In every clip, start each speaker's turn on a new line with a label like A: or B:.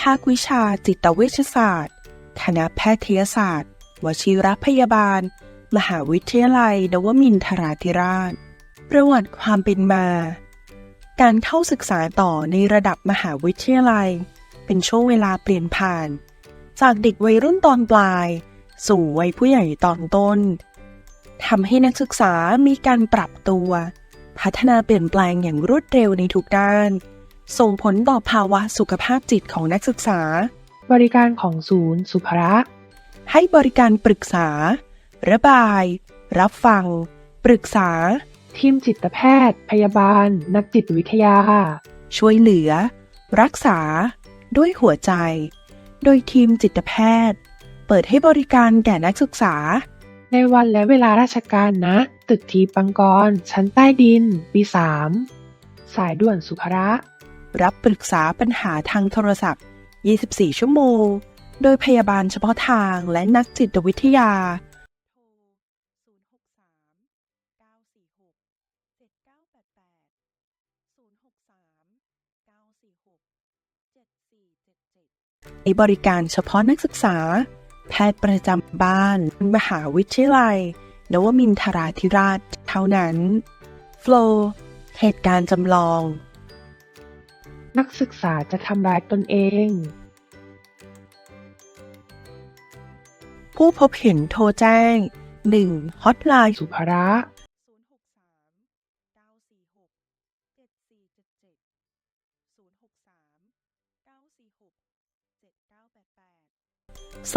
A: ภาควิชาจิตเวชศาสตร์ คณะแพทยศาสตร์ วชิรพยาบาล มหาวิทยาลัยนวมินทราธิราช ประวัติความเป็นมา การเข้าศึกษาต่อในระดับมหาวิทยาลัย เป็นช่วงเวลาเปลี่ยนผ่าน จากเด็กวัยรุ่นตอนปลาย สู่วัยผู้ใหญ่ตอนต้นทำให้นักศึกษามีการปรับตัว พัฒนาเปลี่ยนแปลงอย่างรวดเร็วในทุกด้าน ส่งผลต่อภาวะสุขภาพจิตของนักศึกษา
B: บริการของศูนย์ สุภระ
A: ให้บริการปรึกษา ระบาย รับฟัง ปรึกษา
B: ทีมจิตแพทย์ พยาบาล นักจิตวิทยา
A: ช่วยเหลือ รักษา ด้วยหัวใจ โดยทีมจิตแพทย์ เปิดให้บริการแก่นักศึกษา
B: ในวันและเวลาราชการนะ ตึกทีปังกร ชั้นใต้ดิน ปี 3 สายด่วนสุภระ
A: รับปรึกษาปัญหาทางโทรศัพท์ 24 ชั่วโมง โดยพยาบาลเฉพาะทางและนักจิตวิทยา ในบริการเฉพาะนักศึกษา แพทย์ประจำบ้าน มหาวิทยาลัย นวมินทราธิราชเท่านั้นโฟลเหตุการณ์จำลอง
B: นักศึกษาจะทำร้ายตนเอง
A: ผู้พบเห็นโทรแจ้ง 1. ฮอตไลน์
B: สุภระ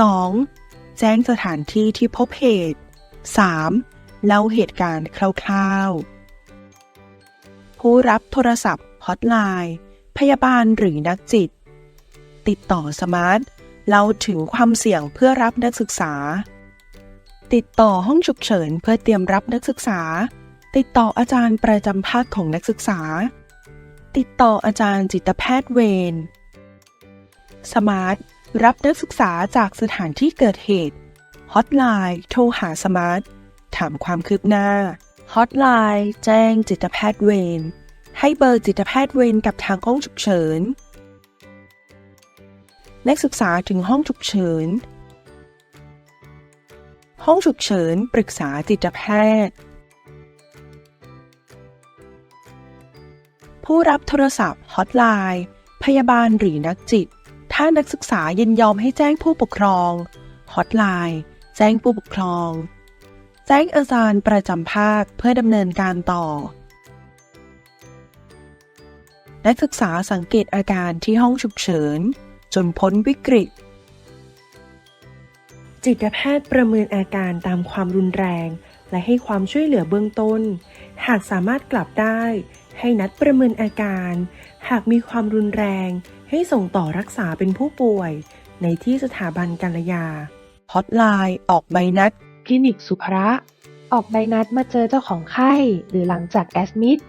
A: 2. แจ้งสถานที่ที่พบเหตุ 3. เล่าเหตุการณ์คร่าวๆ ผู้รับโทรศัพท์ฮอตไลน์พ ยาบาลหรือนักจิต ติดต่อสมาร์ทเล่าถึงความเสี่ยงเพื่อรับนักศึกษา ติดต่อห้องฉุกเฉินเพื่อเตรียมรับนักศึกษา ติดต่ออาจารย์ประจำภาคของนักศึกษา ติดต่ออาจารย์จิตแพทย์เวรสมาร์ทรับนักศึกษาจากสถานที่เกิดเหตุฮอตไลน์โทรหาสมาร์ทถามความคืบหน้าฮอตไลน์แจ้งจิตแพทย์เวร ให้เบอร์จิตแพทย์เวรกับทางห้องฉุกเฉิน นักศึกษาถึงห้องฉุกเฉิน ห้องฉุกเฉินปรึกษาจิตแพทย์ ผู้รับโทรศัพท์ฮอตไลน์ พยาบาลหรือนักจิต ถ้านักศึกษายินยอมให้แจ้งผู้ปกครองฮอตไลน์ แจ้งผู้ปกครอง แจ้งอาจารย์ประจำภาคเพื่อดำเนินการต่อ นักศึกษาสังเกตอาการที่ห้องฉุกเฉิน จนพ้นวิกฤต จิตแพทย์ประเมินอาการตามความรุนแรง และให้ความช่วยเหลือเบื้องต้น หากสามารถกลับได้ ให้นัดประเมินอาการ หากมีความรุนแรง ให้ส่งต่อรักษาเป็นผู้ป่วย ในที่สถาบันการยาฮอตไลน์ออกใบนัด
B: คลินิกสุภระออกใบนัดมาเจอเจ้าของไข้ หรือหลังจากแอสมิด